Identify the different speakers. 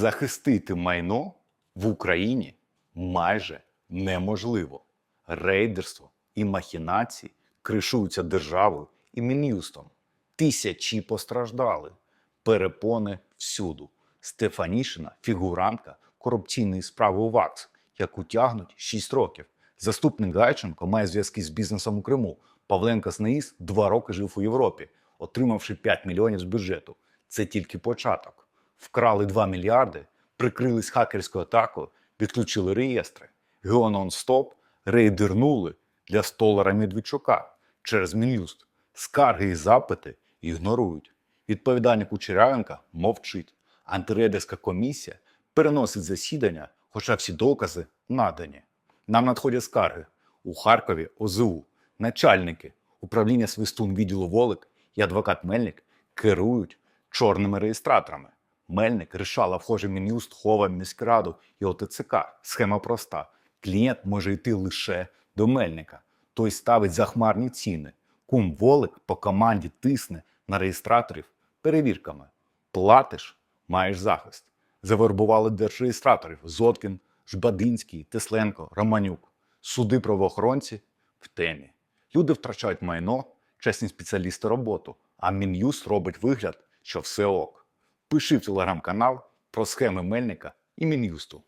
Speaker 1: Захистити майно в Україні майже неможливо. Рейдерство і махінації кришуються державою і мін'юстом. Тисячі постраждали. Перепони всюду. Стефанішина фігурантка корупційної справи у ВАКС, яку тягнуть 6 років. Заступник Гайченко має зв'язки з бізнесом у Криму. Павленко Снаїс два роки жив у Європі, отримавши 5 мільйонів з бюджету. Це тільки початок. Вкрали 2 мільярди, прикрились хакерською атакою, відключили реєстри. Геонон-стоп рейдернули для столара Медведчука через Мін'юст. Скарги і запити ігнорують. Відповідальник Кучерявенка мовчить. Антирейдерська комісія переносить засідання, хоча всі докази надані. Нам надходять скарги у Харкові ОЗУ, начальники управління свистун відділу Волик і адвокат Мельник керують чорними реєстраторами. Мельник рішала вхоже Мін'юст, Хова, міськраду і ОТЦК. Схема проста. Клієнт може йти лише до Мельника. Той ставить захмарні ціни. Кум Волик по команді тисне на реєстраторів перевірками. Платиш, маєш захист. Завербували держреєстраторів Зоткін, Жбадинський, Тесленко, Романюк. Суди правоохоронці в темі. Люди втрачають майно, чесні спеціалісти роботу, а Мін'юст робить вигляд, що все ок. Пиши в телеграм-канал про схеми Мельника і Мін'юсту.